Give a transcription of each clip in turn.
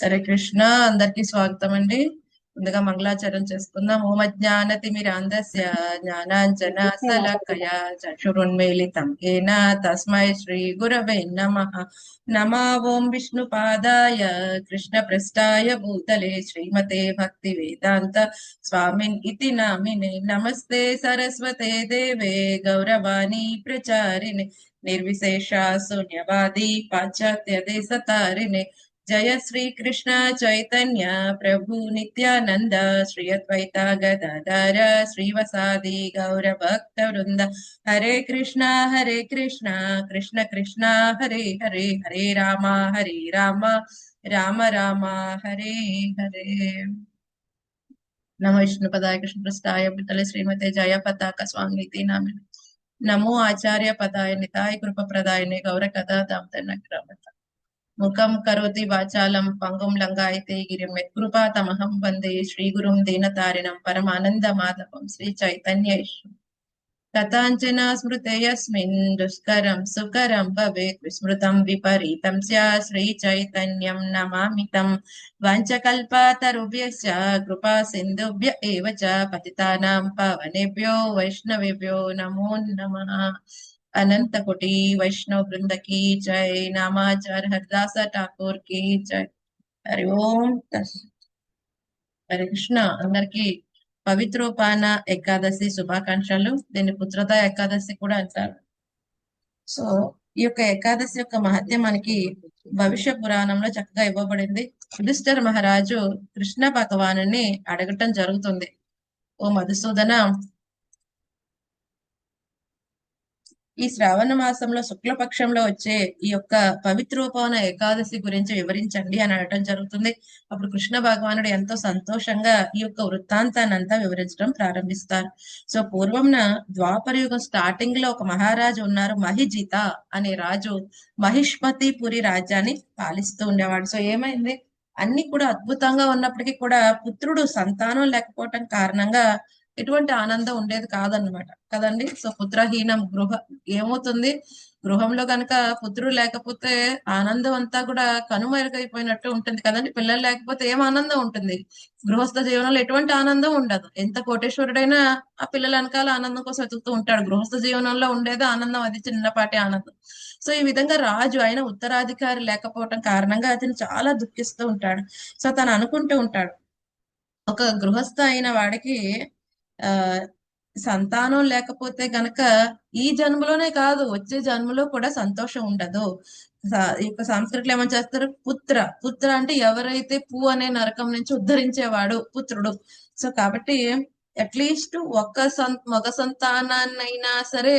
హరే కృష్ణ అందరికి స్వాగతం అండి ముందుగా మంగళాచరణ చేసుకుందాం. ఓం అజ్ఞాన తిమిరాంధస్య జ్ఞానాంజన సలకయ చక్షురున్మేలితం ఏన తస్మై శ్రీ గురవే నమ. నమ ఓం విష్ణు పాదాయ కృష్ణ ప్రస్థాయ భూతలే శ్రీమతే భక్తి వేదాంత స్వామిన్ ఇతి నామినే. నమస్తే సరస్వతే దేవే గౌరవాణి ప్రచారిణి. నిర్విశేష శూన్యవాది పాశ్చాత్య దేశతారిణి జయ శ్రీ కృష్ణ చైతన్య ప్రభు నిత్యానంద శ్రీ అద్వైత గదాధర శ్రీవసాది గౌర భక్త వృంద హరే కృష్ణ హరే కృష్ణ కృష్ణ కృష్ణ హరే హరే హరే రామ హరే రామ రామ రామ హరే హరే నమ విష్ణు పదాయ కృష్ణ పృష్టాయ పితల శ్రీమతే జయ పతాక స్వామి నామ నమో ఆచార్య పదాయ నితాయ కృప ప్రదాయని గౌర కథా దామతన్న క్రమత ముఖం కరోతి వాచాలం పంగుం లంగాయతే గిరిం యత్కృపా తమహం వందే శ్రీగురుం దీనతారిణం పరమానంద మాధవం శ్రీ చైతన్య కథాంచన స్మృతయస్మిన్ దుష్కరం సుకరం భవేత్ విస్మృతం విపరీతం స్యా శ్రీ చైతన్యం నమామితం. వంచకల్పతరుభ్యశ్చ కృపా సింధుభ్య ఏవ చ పతితానాం పవనేభ్యో వైష్ణవేభ్యో నమో నమః. अनंत कोटि वैष्णव वृंद की जय नामाचार्य हरदास ఠాకూర్ की जय హరి ఓం హరే కృష్ణ అందరికి పవిత్రోపాన ఏకాదశి శుభాకాంక్షలు దీన్ని పుత్రద ఏకాదశి కూడా అంటారు సో ఈ యొక్క ఏకాదశి యొక్క మహత్యం మనకి భవిష్య పురాణంలో చక్కగా ఇవ్వబడింది యుధిష్ఠిర మహారాజు కృష్ణ భగవాను అడగటం జరుగుతుంది ఓ మధుసూదన ఈ శ్రావణ మాసంలో శుక్లపక్షంలో వచ్చే ఈ యొక్క పవిత్రోపవన ఏకాదశి గురించి వివరించండి అని అనటం జరుగుతుంది. అప్పుడు కృష్ణ భగవానుడు ఎంతో సంతోషంగా ఈ యొక్క వృత్తాంతాన్ని అంతా వివరించడం ప్రారంభిస్తారు. సో పూర్వంన ద్వాపర యుగం స్టార్టింగ్లో ఒక మహారాజు ఉన్నారు మహిజిత అనే రాజు మహిష్మతిపురి రాజ్యాన్ని పాలిస్తూ ఉండేవాడు. సో ఏమైంది? అన్ని కూడా అద్భుతంగా ఉన్నప్పటికీ కూడా పుత్రుడు సంతానం లేకపోవటం కారణంగా ఎటువంటి ఆనందం ఉండేది కాదనమాట కదండి? సో పుత్రహీనం గృహ ఏమవుతుంది? గృహంలో కనుక పుత్రుడు లేకపోతే ఆనందం అంతా కూడా కనుమరుగైపోయినట్టు ఉంటుంది కదండి? పిల్లలు లేకపోతే ఏం ఆనందం ఉంటుంది? గృహస్థ జీవనంలో ఎటువంటి ఆనందం ఉండదు. ఎంత కోటేశ్వరుడైనా ఆ పిల్లల వెనకాల ఆనందం కోసం వెతుకుతూ ఉంటాడు. గృహస్థ జీవనంలో ఉండేది ఆనందం అది చిన్నపాటి ఆనందం. సో ఈ విధంగా రాజు ఆయన ఉత్తరాధికారి లేకపోవటం కారణంగా అతను చాలా దుఃఖిస్తూ ఉంటాడు. సో తను అనుకుంటూ ఉంటాడు. ఒక గృహస్థ అయిన వాడికి ఆ సంతానం లేకపోతే గనక ఈ జన్మలోనే కాదు వచ్చే జన్మలో కూడా సంతోషం ఉండదు. ఈ యొక్క సంస్కృతిలో ఏమని చేస్తారు? పుత్ర. పుత్ర అంటే ఎవరైతే పూ అనే నరకం నుంచి ఉద్ధరించేవాడు పుత్రుడు. సో కాబట్టి అట్లీస్ట్ ఒక్క సం మగ సంతానాన్నైనా సరే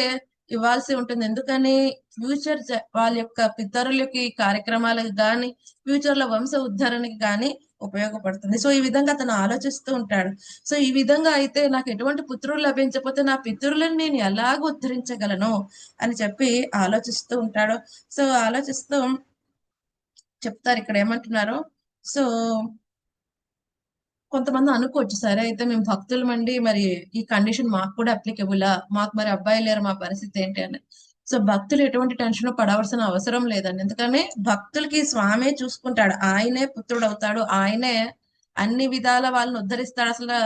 ఇవ్వాల్సి ఉంటుంది. ఎందుకని? ఫ్యూచర్ వాళ్ళ యొక్క పితరులకి కార్యక్రమాలకు కానీ ఫ్యూచర్లో వంశ ఉద్ధరణకి కానీ ఉపయోగపడుతుంది. సో ఈ విధంగా అతను ఆలోచిస్తూ ఉంటాడు. సో ఈ విధంగా అయితే నాకు ఎటువంటి పుత్రులు లభించకపోతే నా పితరులను నేను ఎలాగ ఉద్ధరించగలను అని చెప్పి ఆలోచిస్తూ ఉంటాడు. సో ఆలోచిస్తూ చెప్తారు. ఇక్కడ ఏమంటున్నారు? సో కొంతమంది అనుకోవచ్చు సరే అయితే మేము భక్తులమండి మరి ఈ కండిషన్ మాకు కూడా అప్లికబులా మాకు మరి అబ్బాయి లేరు మా పరిస్థితి ఏంటి? అని. సో భక్తులు ఎటువంటి టెన్షన్ పడవలసిన అవసరం లేదండి. ఎందుకని? భక్తులకి స్వామే చూసుకుంటాడు. ఆయనే పుత్రుడు అవుతాడు ఆయనే అన్ని విధాల వాళ్ళని ఉద్ధరిస్తాడు. అసలు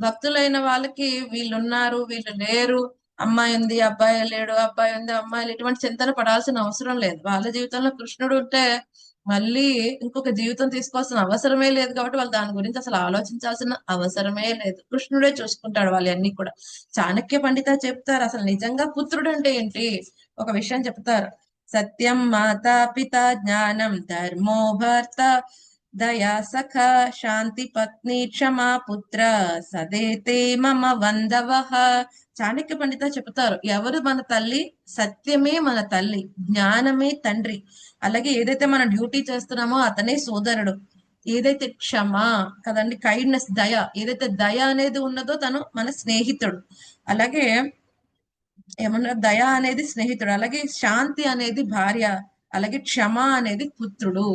భక్తులైన వాళ్ళకి వీళ్ళు ఉన్నారు వీళ్ళు లేరు. అమ్మాయి ఉంది అబ్బాయి లేడు అబ్బాయి ఉంది అమ్మాయిలు ఎటువంటి చింతన పడాల్సిన అవసరం లేదు. వాళ్ళ జీవితంలో కృష్ణుడు ఉంటే మళ్ళీ ఇంకొక జీవితం తీసుకోవాల్సిన అవసరమే లేదు కాబట్టి వాళ్ళు దాని గురించి అసలు ఆలోచించాల్సిన అవసరమే లేదు. కృష్ణుడే చూసుకుంటాడు వాళ్ళన్నీ కూడా. చాణక్య పండిత చెప్తారు అసలు నిజంగా పుత్రుడు అంటే ఏంటి? ఒక విషయం చెప్తారు. సత్యం మాతా పిత జ్ఞానం ధర్మో భర్త దయా సఖ శాంతి పత్ని క్షమా పుత్ర సదేతే మమ వందవ. చాణక్య పండిత చెబుతారు ఎవరు మన తల్లి సత్యమే మన తల్లి జ్ఞానమే తండ్రి. అలాగే ఏదైతే మనం డ్యూటీ చేస్తున్నామో అతనే సోదరుడు. ఏదైతే క్షమ కదండి కైండ్నెస్ దయ ఏదైతే దయ అనేది ఉన్నదో తను మన స్నేహితుడు. అలాగే ఏమన్నా దయ అనేది స్నేహితుడు అలాగే శాంతి అనేది భార్య అలాగే క్షమ అనేది పుత్రుడు.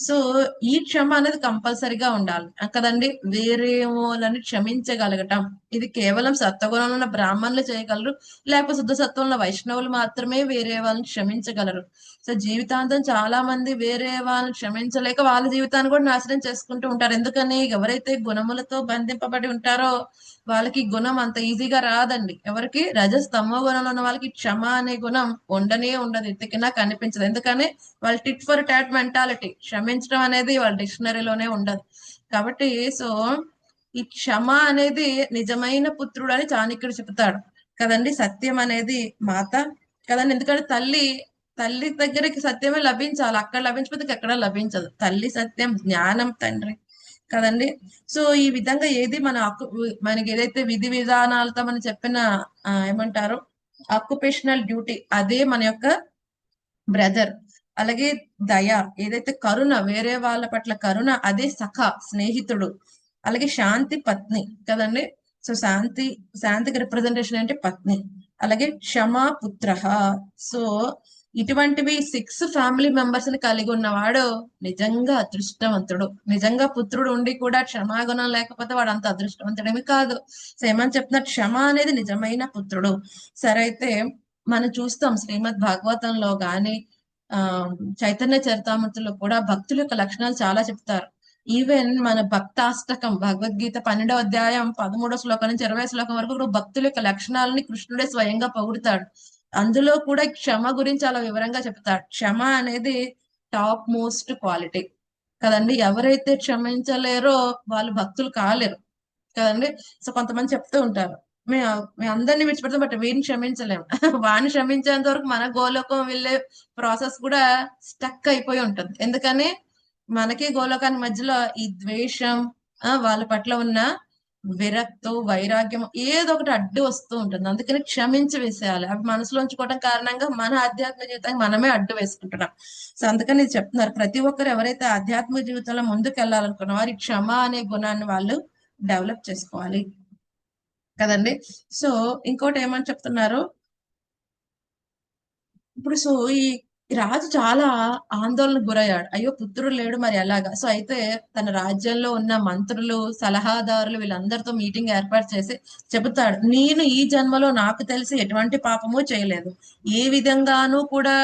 సో ఈ క్షమ అనేది కంపల్సరిగా ఉండాలి. కదండి? వేరే వాళ్ళని క్షమించగలగటం. ఇది కేవలం సత్వగుణంలో ఉన్న బ్రాహ్మణులు చేయగలరు. లేకపోతే శుద్ధ సత్వంలో వైష్ణవులు మాత్రమే వేరే వాళ్ళని క్షమించగలరు. సో జీవితాంతం చాలా మంది వేరే వాళ్ళని క్షమించలేక వాళ్ళ జీవితాన్ని కూడా నాశనం చేసుకుంటూ ఉంటారు. ఎందుకని? ఎవరైతే గుణములతో బంధింపబడి ఉంటారో వాళ్ళకి గుణం అంత ఈజీగా రాదండి. ఎవరికి? రజస్ గుణంలో ఉన్న వాళ్ళకి క్షమ అనే గుణం ఉండనే ఉండదు. ఎత్తికినా కనిపించదు. ఎందుకని? వాళ్ళ టిట్ ఫర్ టాట్ మెంటాలిటీ క్షమించడం అనేది వాళ్ళ డిక్షనరీలోనే ఉండదు. కాబట్టి సో ఈ క్షమ అనేది నిజమైన పుత్రుడు అని చాణక్యుడు చెప్తాడు కదండి? సత్యం అనేది మాత. కదండి? ఎందుకంటే తల్లి తల్లి దగ్గరికి సత్యమే లభించాలి. అక్కడ లభించకపోతే ఎక్కడ లభించదు. తల్లి సత్యం జ్ఞానం తండ్రి. కదండి? సో ఈ విధంగా ఏది మన మనకి ఏదైతే విధి విధానాలతో మనం చెప్పిన ఏమంటారు? ఆక్యుపేషనల్ డ్యూటీ అదే మన యొక్క బ్రదర్ అలాగే దయ ఏదైతే కరుణ వేరే వాళ్ళ పట్ల కరుణ అదే సఖ స్నేహితుడు. అలాగే శాంతి పత్ని కదండి? సో శాంతి శాంతికి రిప్రజెంటేషన్ అంటే పత్ని. అలాగే క్షమా పుత్ర సో ఇటువంటివి సిక్స్ ఫ్యామిలీ మెంబర్స్ని కలిగి ఉన్నవాడు నిజంగా అదృష్టవంతుడు. నిజంగా పుత్రుడు ఉండి కూడా క్షమాగుణం లేకపోతే వాడు అంత అదృష్టవంతుడేమి కాదు. సేమని చెప్తున్న క్షమ అనేది నిజమైన పుత్రుడు. సరే అయితే మనం చూస్తాం శ్రీమద్ భాగవతంలో గాని ఆ చైతన్య చరితామృతిలో కూడా భక్తుల యొక్క లక్షణాలు చాలా చెప్తారు. ఈవెన్ మన భక్తాష్టకం భగవద్గీత పన్నెండవ అధ్యాయం పదమూడో శ్లోకం నుంచి ఇరవై శ్లోకం వరకు భక్తుల యొక్క లక్షణాలని కృష్ణుడే స్వయంగా పొగుడుతాడు. అందులో కూడా క్షమ గురించి చాలా వివరంగా చెప్తాడు క్షమ అనేది టాప్ మోస్ట్ క్వాలిటీ. కదండి? ఎవరైతే క్షమించలేరో వాళ్ళు భక్తులు కాలేరు. కదండి? సో కొంతమంది చెప్తూ ఉంటారు. మేము మేము అందరినీ విడిచిపెడతాం బట్ వీని క్షమించలేము వాడిని క్షమించేంత వరకు మన గోలోకం వెళ్ళే ప్రాసెస్ కూడా స్టక్ అయిపోయి ఉంటుంది. ఎందుకని? మనకి గోలోకానికి మధ్యలో ఈ ద్వేషం ఆ వాళ్ళ పట్ల ఉన్న విరక్తు వైరాగ్యం ఏదో ఒకటి అడ్డు వస్తూ ఉంటుంది. అందుకని క్షమించి వేసేయాలి. అవి మనసులో ఉంచుకోవడం కారణంగా మన ఆధ్యాత్మిక జీవితానికి మనమే అడ్డు వేసుకుంటున్నాం. సో అందుకని ఇది చెప్తున్నారు. ప్రతి ఒక్కరు ఎవరైతే ఆధ్యాత్మిక జీవితంలో ముందుకు వెళ్ళాలనుకున్న వారి క్షమ అనే గుణాన్ని వాళ్ళు డెవలప్ చేసుకోవాలి. కదండి? సో ఇంకోటి ఏమని చెప్తున్నారు? ఇప్పుడు సో ఈ రాజు చాలా ఆందోళనకు గురయ్యాడు. అయ్యో పుత్రుడు లేడు మరి ఎలాగా? సో అయితే తన రాజ్యంలో ఉన్న మంత్రులు సలహాదారులు వీళ్ళందరితో మీటింగ్ ఏర్పాటు చేసి చెబుతాడు నేను ఈ జన్మలో నాకు తెలిసి ఎటువంటి పాపము చేయలేదు. ఏ విధంగానూ కూడా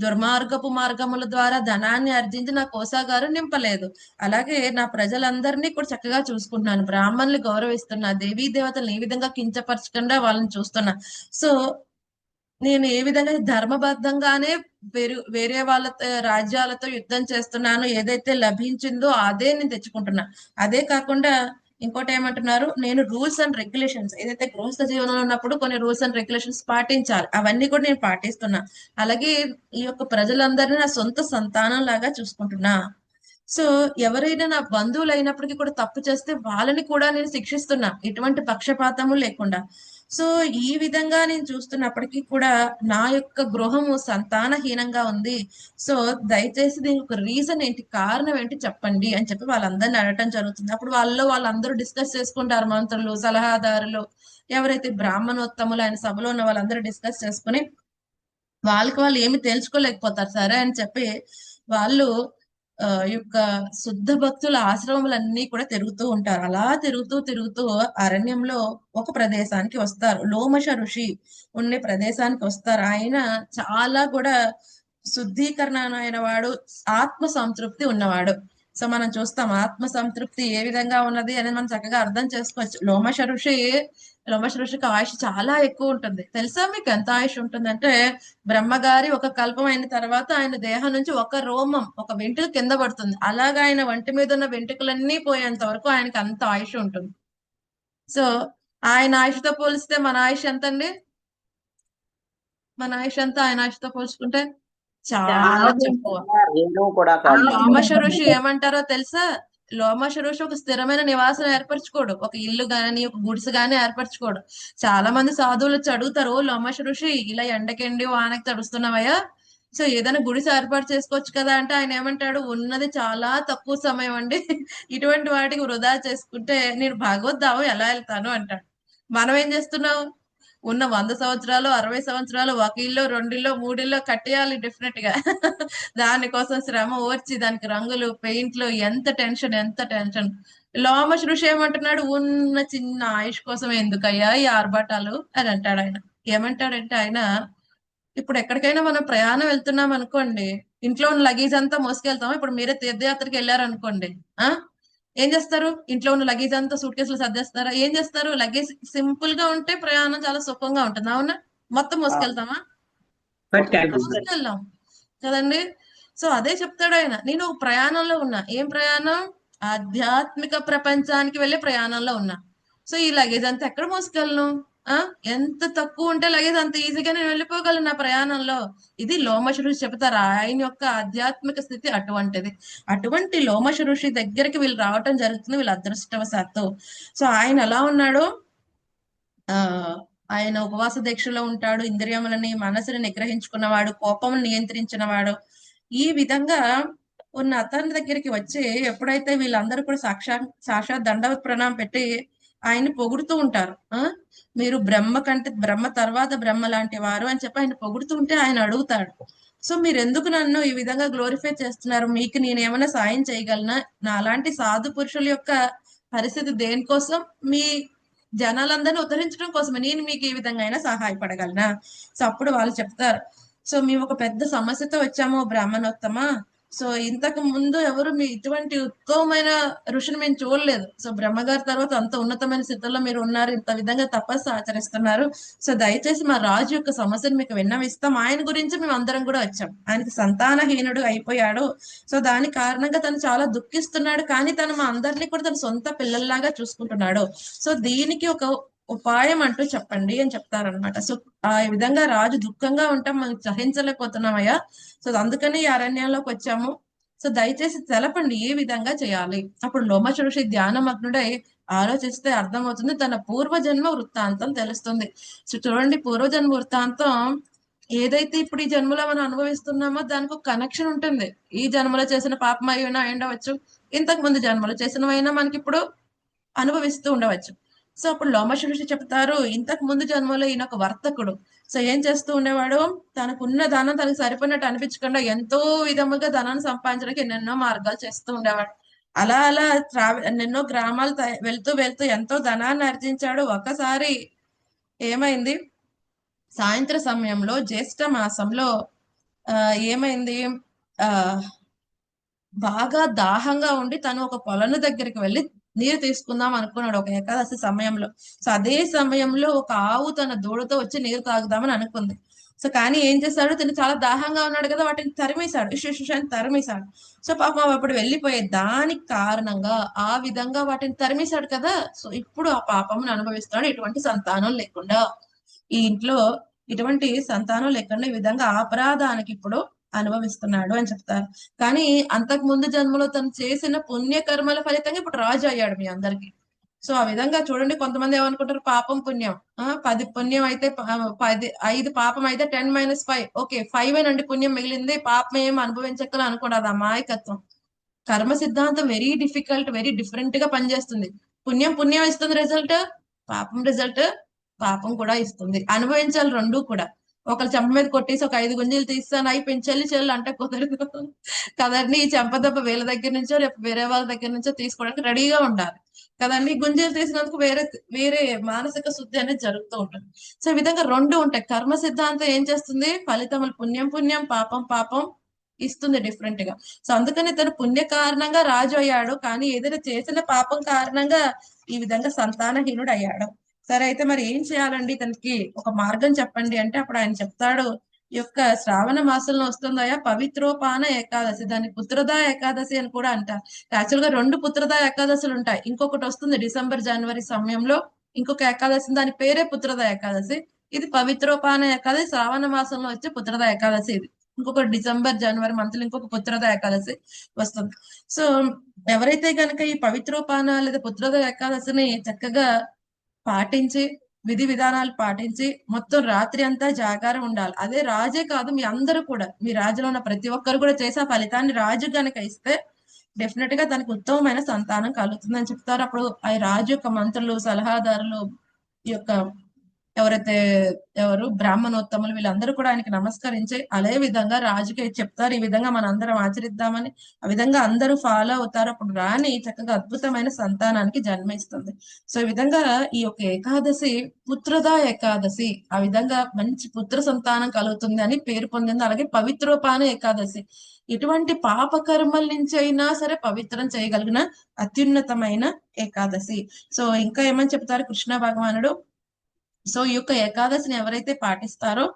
దుర్మార్గపు మార్గముల ద్వారా ధనాన్ని ఆర్జించి నా కోసాగారు నింపలేదు. అలాగే నా ప్రజలందరినీ కూడా చక్కగా చూసుకుంటున్నాను. బ్రాహ్మణులు గౌరవిస్తున్నా దేవీ దేవతలను ఏ విధంగా కించపరచకుండా వాళ్ళని చూస్తున్నా. సో నేను ఏ విధంగా ధర్మబద్ధంగానే వేరు వేరే వాళ్ళ రాజ్యాలతో యుద్ధం చేస్తున్నాను ఏదైతే లభించిందో అదే నేను తెచ్చుకుంటున్నా. అదే కాకుండా ఇంకోటి ఏమంటున్నారు? నేను రూల్స్ అండ్ రెగ్యులేషన్స్ ఏదైతే గృహస్థ జీవనంలో ఉన్నప్పుడు కొన్ని రూల్స్ అండ్ రెగ్యులేషన్స్ పాటించాలి. అవన్నీ కూడా నేను పాటిస్తున్నా. అలాగే ఈ యొక్క ప్రజలందరినీ నా సొంత సంతానం లాగా చూసుకుంటున్నా. సో ఎవరైనా నా బంధువులు అయినప్పటికీ కూడా తప్పు చేస్తే వాళ్ళని కూడా నేను శిక్షిస్తున్నా. ఎటువంటి పక్షపాతము లేకుండా. సో ఈ విధంగా నేను చూస్తున్నప్పటికీ కూడా నా యొక్క గృహము సంతానహీనంగా ఉంది. సో దయచేసి దీనికి ఒక రీజన్ ఏంటి కారణం ఏంటి చెప్పండి అని చెప్పి వాళ్ళందరిని అడగటం జరుగుతుంది. అప్పుడు వాళ్ళు వాళ్ళందరూ డిస్కస్ చేసుకుంటారు మంత్రులు సలహాదారులు ఎవరైతే బ్రాహ్మణోత్తములు ఆయన సభలో ఉన్న వాళ్ళందరూ డిస్కస్ చేసుకుని వాళ్ళకి వాళ్ళు ఏమి తెలుసుకోలేకపోతారు సరే అని చెప్పి వాళ్ళు యొక్క శుద్ధ భక్తుల ఆశ్రమములన్నీ కూడా తిరుగుతూ ఉంటారు. అలా తిరుగుతూ తిరుగుతూ అరణ్యంలో ఒక ప్రదేశానికి వస్తారు. లోమశ ఋషి ఉండే ప్రదేశానికి వస్తారు. ఆయన చాలా కూడా శుద్ధీకరణ అయిన వాడు ఆత్మ సంతృప్తి ఉన్నవాడు. సో మనం చూస్తాం ఆత్మ సంతృప్తి ఏ విధంగా ఉన్నది అనేది మనం చక్కగా అర్థం చేసుకోవచ్చు. లోమశ ఋషి లోమశ ఋషికి ఆయుష్ చాలా ఎక్కువ ఉంటుంది తెలుసా మీకు ఎంత ఆయుష్ ఉంటుందంటే బ్రహ్మగారి ఒక కల్పం అయిన తర్వాత ఆయన దేహం నుంచి ఒక రోమం ఒక వెంట్రుక కింద పడుతుంది. అలాగా ఆయన వంటి మీద ఉన్న వెంట్రుకలన్నీ పోయేంత వరకు ఆయనకి అంత ఆయుష్ ఉంటుంది. సో ఆయన ఆయుష్తో పోలిస్తే మన ఆయుష్ ఎంత అండి మన ఆయుష్ ఎంత ఆయన ఆయుష్తో పోల్చుకుంటే? చాలా తక్కువ. కాదు. లోమశ ఋషి ఏమంటారో తెలుసా? లోమశ ఒక స్థిరమైన నివాసం ఏర్పరచుకోడు. ఒక ఇల్లు గాని ఒక గుడిసె గాని ఏర్పరచుకోడు. చాలా మంది సాధువులు వచ్చి అడుగుతారు "ఓ ఇలా ఎండకెండి వానకి తడుస్తున్నావయ్యా? సో ఏదైనా గుడిసె ఏర్పాటు చేసుకోవచ్చు కదా అంటే ఆయన ఏమంటాడు ఉన్నది చాలా తక్కువ సమయం అండి. ఇటువంటి వాటికి వృధా చేసుకుంటే నేను భగవద్ధామం ఎలా వెళ్తాను? అంటాడు. మనం ఏం చేస్తున్నాం ఉన్న వంద సంవత్సరాలు అరవై సంవత్సరాలు ఒక ఇల్లు రెండిల్లో మూడిల్లో కట్టేయాలి డెఫినెట్గా. దానికోసం శ్రమ ఓర్చి దానికి రంగులు పెయింట్లు ఎంత టెన్షన్ ఎంత టెన్షన్. లోమశ ఋషి ఏమంటున్నాడు? ఉన్న చిన్న ఆయుష్ కోసం ఎందుకయ్యా ఈ ఆర్భాటాలు? అని అంటాడు ఆయన. ఏమంటాడంటే ఆయన ఇప్పుడు ఎక్కడికైనా మనం ప్రయాణం వెళ్తున్నాం అనుకోండి ఇంట్లో ఉన్న లగేజ్ అంతా మోసుకెళ్తాం ఇప్పుడు మీరే తీర్థయాత్రకి వెళ్ళారు అనుకోండి ఆ? ఏం చేస్తారు? ఇంట్లో ఉన్న లగేజ్ అంతా సూట్ కేసులు సర్దేస్తారా? ఏం చేస్తారు? లగేజ్ సింపుల్గా ఉంటే ప్రయాణం చాలా సుఖంగా ఉంటుంది. అవునా? మొత్తం మోసుకెళ్తామా? మోసుకెళ్ళాం కదండి? సో అదే చెప్తాడు ఆయన. నేను ప్రయాణంలో ఉన్నా. ఏం ప్రయాణం? ఆధ్యాత్మిక ప్రపంచానికి వెళ్ళే ప్రయాణంలో ఉన్నా. సో ఈ లగేజ్ అంతా ఎక్కడ మోసుకెళ్ళను? ఆ? ఎంత తక్కువ ఉంటే లగేజ్ అంత ఈజీగా నేను వెళ్ళిపోగలను నా ప్రయాణంలో. ఇది లోమశ ఋషి ఆయన యొక్క ఆధ్యాత్మిక స్థితి అటువంటిది. అటువంటి లోమశ ఋషి దగ్గరికి వీళ్ళు రావటం జరుగుతుంది. వీళ్ళ అదృష్టవశాత్తు. సో ఆయన ఎలా ఉన్నాడు ఆ ఆయన ఉపవాస దీక్షలో ఉంటాడు. ఇంద్రియములని మనసుని నిగ్రహించుకున్నవాడు కోపం నియంత్రించినవాడు. ఈ విధంగా ఉన్న అతని దగ్గరికి వచ్చి ఎప్పుడైతే వీళ్ళందరూ కూడా సాక్షా సాక్షాత్ దండవత్ ప్రణాం పెట్టి ఆయన పొగుడుతూ ఉంటారు. ఆ? మీరు బ్రహ్మ కంటే బ్రహ్మ తర్వాత బ్రహ్మ లాంటి వారు అని చెప్పి ఆయన పొగుడుతూ ఉంటే ఆయన అడుగుతాడు. సో మీరు ఎందుకు నన్ను ఈ విధంగా గ్లోరిఫై చేస్తున్నారు? మీకు నేను ఏమైనా సాయం చేయగలనా? నా అలాంటి సాధు పురుషుల యొక్క పరిస్థితి దేనికోసం? మీ జనాలందరినీ ఉద్ధరించడం కోసమే. నేను మీకు ఈ విధంగా అయినా సహాయపడగలనా? సో అప్పుడు వాళ్ళు చెప్తారు. సో మేము ఒక పెద్ద సమస్యతో వచ్చాము బ్రాహ్మణోత్తమ. సో ఇంతకు ముందు ఎవరు మీ ఇటువంటి ఉత్తమమైన ఋషిని మేము చూడలేదు. సో బ్రహ్మగారి తర్వాత అంత ఉన్నతమైన స్థితిలో మీరు ఉన్నారు ఇంత విధంగా తపస్సు ఆచరిస్తున్నారు. సో దయచేసి మా రాజు యొక్క సమస్యను మీకు విన్నవిస్తాం. ఆయన గురించి మేము అందరం కూడా వచ్చాం. ఆయనకి సంతానహీనుడు అయిపోయాడు. సో దాని కారణంగా తను చాలా దుఃఖిస్తున్నాడు. కానీ తను మా అందరినీ కూడా తన సొంత పిల్లల్లాగా చూసుకుంటున్నాడు. సో దీనికి ఒక ఉపాయం అంటూ చెప్పండి అని చెప్తారనమాట సో ఆ విధంగా రాజు దుఃఖంగా ఉంటాం మనం సహించలేకపోతున్నామయ్యా సో అందుకని ఈ అరణ్యంలోకి వచ్చాము. సో దయచేసి తెలపండి ఏ విధంగా చేయాలి. అప్పుడు లోమచరుషి ధ్యానమగ్నుడై ఆలోచిస్తే అర్థమవుతుంది తన పూర్వజన్మ వృత్తాంతం తెలుస్తుంది. సో చూడండి పూర్వజన్మ వృత్తాంతం ఏదైతే ఇప్పుడు ఈ జన్మలో మనం అనుభవిస్తున్నామో దానికి ఒక కనెక్షన్ ఉంటుంది. ఈ జన్మలో చేసిన పాపం అయినా ఉండవచ్చు. ఇంతకు ముందు జన్మలో చేసినవైనా మనకి ఇప్పుడు అనుభవిస్తూ ఉండవచ్చు. సో అప్పుడు లోమశుషి చెప్తారు ఇంతకు ముందు జన్మలో ఈయన ఒక వర్తకుడు. సో ఏం చేస్తూ ఉండేవాడు? తనకున్న ధనం తనకు సరిపోయినట్టు అనిపించకుండా ఎంతో విధముగా ధనాన్ని సంపాదించడానికి ఎన్నెన్నో మార్గాలు చేస్తూ ఉండేవాడు. అలా అలా ట్రావెల్ ఎన్నెన్నో గ్రామాలు వెళ్తూ వెళ్తూ ఎంతో ధనాన్ని ఆర్జించాడు. ఒకసారి ఏమైంది? సాయంత్ర సమయంలో జ్యేష్ఠ మాసంలో ఆ ఏమైంది? ఆ బాగా దాహంగా ఉండి తను ఒక పొలం దగ్గరికి వెళ్ళి నీరు తీసుకుందాం అనుకున్నాడు ఒక ఏకాదశి సమయంలో. సో అదే సమయంలో ఒక ఆవు తన దూడతో వచ్చి నీరు తాగుదామని అనుకుంది. సో కానీ ఏం చేశాడు? తను చాలా దాహంగా ఉన్నాడు కదా వాటిని తరిమేశాడు. ఇషు అని తరిమేశాడు. సో పాపం అప్పుడు వెళ్ళిపోయే దానికి కారణంగా ఆ విధంగా వాటిని తరిమేశాడు కదా. సో ఇప్పుడు ఆ పాపమును అనుభవిస్తున్నాడు ఎటువంటి సంతానం లేకుండా. ఈ ఇంట్లో ఇటువంటి సంతానం లేకుండా ఈ విధంగా అపరాధానికి ఇప్పుడు అనుభవిస్తున్నాడు అని చెప్తారు. కానీ అంతకు ముందు జన్మలో తను చేసిన పుణ్యకర్మల ఫలితంగా ఇప్పుడు రాజు అయ్యాడు మీ అందరికి. సో ఆ విధంగా చూడండి కొంతమంది ఏమనుకుంటారు? పాపం పుణ్యం. ఆ పది పుణ్యం అయితే పది ఐదు పాపం అయితే ten minus five. Okay five అండి పుణ్యం మిగిలింది పాపం ఏం అనుభవించక్కలు అనుకోండి ఆ అమాయకత్వం. కర్మ సిద్ధాంతం వెరీ డిఫికల్ట్ వెరీ డిఫరెంట్గా పనిచేస్తుంది. పుణ్యం పుణ్యం ఇస్తుంది రిజల్ట్ పాపం రిజల్ట్ పాపం కూడా ఇస్తుంది. అనుభవించాలి రెండు కూడా. ఒకరు చెంప మీద కొట్టేసి ఒక ఐదు గుంజీలు తీస్తాను అయి పెంచెల్లి చెల్లి అంటే కుదరదు. కదండి ఈ చెంప దెబ్బ వీళ్ళ దగ్గర నుంచో రేపు వేరే వాళ్ళ దగ్గర నుంచో తీసుకోవడానికి రెడీగా ఉండాలి. కదండి గుంజీలు తీసినందుకు వేరే వేరే మానసిక శుద్ధి అనేది జరుగుతూ ఉంటుంది. సో ఈ విధంగా రెండు ఉంటాయి. కర్మ సిద్ధాంతం ఏం చేస్తుంది? ఫలితములు పుణ్యం పుణ్యం పాపం పాపం ఇస్తుంది డిఫరెంట్గా. సో అందుకని ఇతను పుణ్య కారణంగా రాజు అయ్యాడు. కానీ ఏదైనా చేసిన పాపం కారణంగా ఈ విధంగా సంతానహీనుడు అయ్యాడు. సరే అయితే మరి ఏం చేయాలండి? తనకి ఒక మార్గం చెప్పండి అంటే అప్పుడు ఆయన చెప్తాడు ఈ యొక్క శ్రావణ మాసంలో వస్తుందయా పవిత్రోపాన ఏకాదశి దాన్ని పుత్రదా ఏకాదశి అని కూడా అంటారు. యాక్చువల్గా రెండు పుత్రదా ఏకాదశులు ఉంటాయి. ఇంకొకటి వస్తుంది డిసెంబర్ జనవరి సమయంలో ఇంకొక ఏకాదశి దాని పేరే పుత్రదా ఏకాదశి. ఇది పవిత్రోపాన ఏకాదశి శ్రావణ మాసంలో వచ్చే పుత్రదా ఏకాదశి ఇది. ఇంకొక డిసెంబర్ జనవరి మంత్లో ఇంకొక పుత్రద ఏకాదశి వస్తుంది. సో ఎవరైతే గనక ఈ పవిత్రోపాన లేదా పుత్రద ఏకాదశిని చక్కగా పాటించి విధి విధానాలు పాటించి మొత్తం రాత్రి అంతా జాగారం ఉండాలి. అదే రాజే కాదు మీ అందరూ కూడా మీ రాజులో ఉన్న ప్రతి ఒక్కరు కూడా చేసే ఫలితాన్ని రాజు గనక ఇస్తే డెఫినెట్గా తనకు ఉత్తమమైన సంతానం కలుగుతుందని చెప్తారు. అప్పుడు ఆ రాజు యొక్క మంత్రులు సలహాదారులు ఈ యొక్క ఎవరైతే ఎవరు బ్రాహ్మణోత్తములు వీళ్ళందరూ కూడా ఆయనకి నమస్కరించి అదే విధంగా రాజుకి చెప్తారు. ఈ విధంగా మన అందరం ఆచరిద్దామని ఆ విధంగా అందరూ ఫాలో అవుతారు. అప్పుడు రాణి చక్కగా అద్భుతమైన సంతానానికి జన్మిస్తుంది. సో ఈ విధంగా ఈ యొక్క ఏకాదశి పుత్రదా ఏకాదశి ఆ విధంగా మంచి పుత్ర సంతానం కలుగుతుంది అని పేరు పొందింది. అలాగే పవిత్రోపాన ఏకాదశి ఎటువంటి పాపకర్మల నుంచి అయినా సరే పవిత్రం చేయగలిగిన అత్యున్నతమైన ఏకాదశి. సో ఇంకా ఏమని చెప్తారు కృష్ణ భగవానుడు? సో ఈ యొక్క ఏకాదశిని ఎవరైతే పాటిస్తారో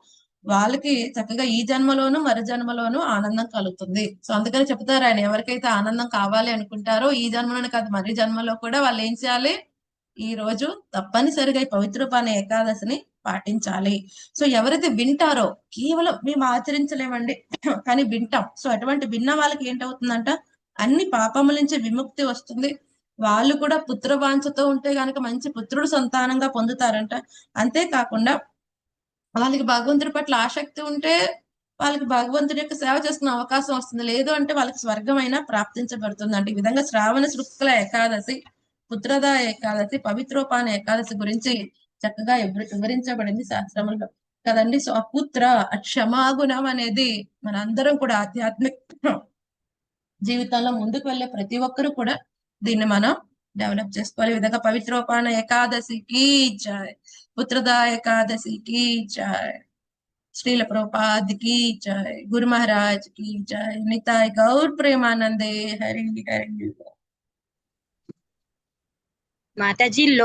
వాళ్ళకి చక్కగా ఈ జన్మలోను మరు జన్మలోను ఆనందం కలుగుతుంది. సో అందుకని చెప్తారు ఆయన ఎవరికైతే ఆనందం కావాలి అనుకుంటారో ఈ జన్మలోనే కాదు మరి జన్మలో కూడా వాళ్ళు ఏం చేయాలి? ఈ రోజు తప్పనిసరిగా ఈ పవిత్రపాన ఏకాదశిని పాటించాలి. సో ఎవరైతే వింటారో కేవలం మేము ఆచరించలేమండి కానీ వింటాం. సో అటువంటి విన్న వాళ్ళకి ఏంటవుతుందంట? అన్ని పాపముల నుంచి విముక్తి వస్తుంది. వాళ్ళు కూడా పుత్రవాంఛతో ఉంటే గనక మంచి పుత్రుడు సంతానంగా పొందుతారంట. అంతేకాకుండా వాళ్ళకి భగవంతుడి పట్ల ఆసక్తి ఉంటే వాళ్ళకి భగవంతుడి యొక్క సేవ చేసుకునే అవకాశం వస్తుంది. లేదు అంటే వాళ్ళకి స్వర్గమైనా ప్రాప్తించబడుతుంది అంటే ఈ విధంగా శ్రావణ శృక్ల ఏకాదశి పుత్రద ఏకాదశి పవిత్రోపాన ఏకాదశి గురించి చక్కగా వివరించబడింది శాస్త్రములో. కదండి? సో అపుత్ర పుత్ర క్షమాగుణం అనేది మనందరం కూడా ఆధ్యాత్మిక జీవితంలో ముందుకు వెళ్ళే ప్రతి ఒక్కరు కూడా దీన్ని మనం డెవలప్ చేసుకోవాలి. ఈ విధంగా పవిత్రోపాన ఏకాదశికి జయ. పుత్రదా ఏకాదశికి జయ. శ్రీల ప్రభుపాదికి జయ. గురు మహారాజ్కి జయ. నితాయ్ గౌర్ ప్రేమానందే. హరి హరి. మాతాజీ లో